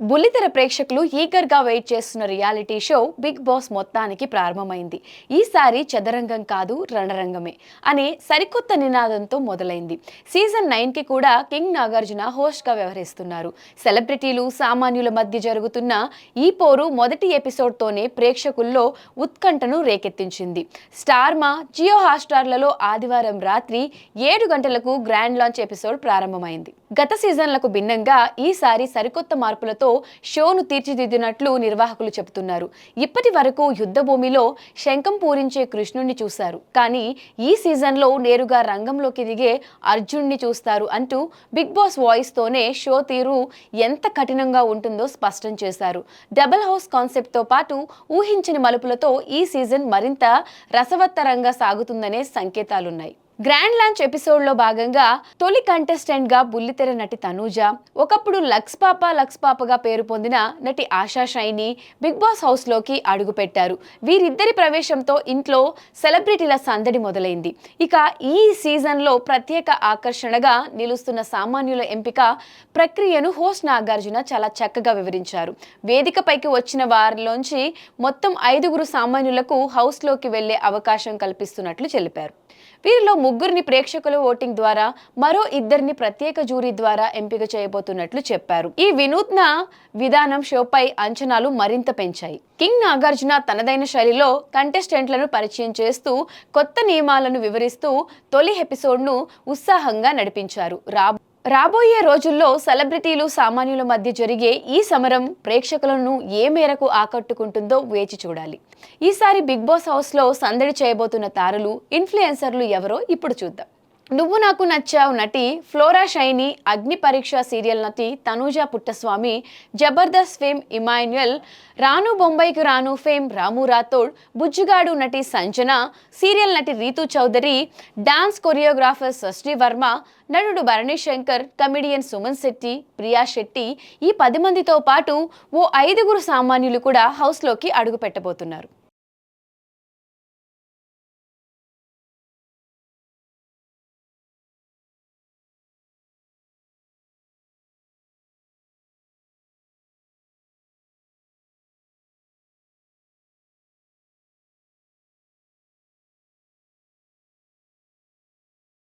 బుల్లితెర ప్రేక్షకులు ఈగర్గా వెయిట్ చేస్తున్న రియాలిటీ షో బిగ్ బాస్ మొత్తానికి ప్రారంభమైంది. ఈసారి చదరంగం కాదు రణరంగమే అనే సరికొత్త నినాదంతో మొదలైంది. సీజన్ నైన్కి కూడా కింగ్ నాగార్జున హోస్ట్గా వ్యవహరిస్తున్నారు. సెలబ్రిటీలు సామాన్యుల మధ్య జరుగుతున్న ఈ పోరు మొదటి ఎపిసోడ్తోనే ప్రేక్షకుల్లో ఉత్కంఠను రేకెత్తించింది. స్టార్మా జియో హాట్స్టార్లలో ఆదివారం రాత్రి ఏడు గంటలకు గ్రాండ్ లాంచ్ ఎపిసోడ్ ప్రారంభమైంది. గత సీజన్లకు భిన్నంగా ఈసారి సరికొత్త మార్పులతో షోను తీర్చిదిద్దినట్లు నిర్వాహకులు చెబుతున్నారు. ఇప్పటి వరకు యుద్ధభూమిలో శంఖం పూరించే కృష్ణుణ్ణి చూశారు. కానీ ఈ సీజన్లో నేరుగా రంగంలోకి దిగే అర్జున్ని చూస్తారు అంటూ బిగ్ బాస్ వాయిస్తోనే షో తీరు ఎంత కఠినంగా ఉంటుందో స్పష్టం చేశారు. డబుల్ హౌస్ కాన్సెప్ట్తో పాటు ఊహించని మలుపులతో ఈ సీజన్ మరింత రసవత్తరంగా సాగుతుందనే సంకేతాలున్నాయి. గ్రాండ్ లాంచ్ ఎపిసోడ్లో భాగంగా తొలి కంటెస్టెంట్గా బుల్లితెర నటి తనూజ ఒకప్పుడు లక్స్ పాప లక్స్ పాపగా పేరు పొందిన నటి ఆశా షైని బిగ్ బాస్ హౌస్లోకి వీరిద్దరి ప్రవేశంతో ఇంట్లో సెలబ్రిటీల సందడి మొదలైంది. ఇక ఈ సీజన్లో ప్రత్యేక ఆకర్షణగా నిలుస్తున్న సామాన్యుల ఎంపిక ప్రక్రియను హోస్ట్ నాగార్జున చాలా చక్కగా వివరించారు. వేదికపైకి వచ్చిన వారిలోంచి మొత్తం ఐదుగురు సామాన్యులకు హౌస్లోకి వెళ్ళే అవకాశం కల్పిస్తున్నట్లు తెలిపారు. వీరిలో ముగ్గురిని ప్రేక్షకుల ఓటింగ్ ద్వారా మరో ఇద్దరిని ప్రత్యేక జూరీ ద్వారా ఎంపిక చేయబోతున్నట్లు చెప్పారు. ఈ వినూత్న విధానం షోపై అంచనాలు మరింత పెంచాయి. కింగ్ నాగార్జున తనదైన శైలిలో కంటెస్టెంట్లను పరిచయం చేస్తూ కొత్త నియమాలను వివరిస్తూ తొలి ఎపిసోడ్ను ఉత్సాహంగా నడిపించారు. రా రాబోయే రోజుల్లో సెలబ్రిటీలు సామాన్యుల మధ్య జరిగే ఈ సమరం ప్రేక్షకులను ఏ మేరకు ఆకట్టుకుంటుందో వేచి చూడాలి. ఈసారి బిగ్ బాస్ హౌస్లో సందడి చేయబోతున్న తారలు ఇన్ఫ్లుయెన్సర్లు ఎవరో ఇప్పుడు చూద్దాం. నువ్వు నాకు నచ్చావు నటి ఫ్లోరా షైని అగ్ని పరీక్ష సీరియల్ నటి తనూజ పుట్టస్వామి జబర్దస్త్ ఫేమ్ ఇమాన్యుయల్ రాను బొంబాయికి రాను ఫేమ్ రాము రాథోడ్ బుజ్జుగాడు నటి సంజన సీరియల్ నటి రీతు చౌదరి డాన్స్ కొరియోగ్రాఫర్ సృష్టి వర్మ నటుడు భరణి శంకర్ కమెడియన్ సుమన్ శెట్టి ప్రియా శెట్టి ఈ పది మందితో పాటు ఓ ఐదుగురు సామాన్యులు కూడా హౌస్లోకి అడుగు పెట్టబోతున్నారు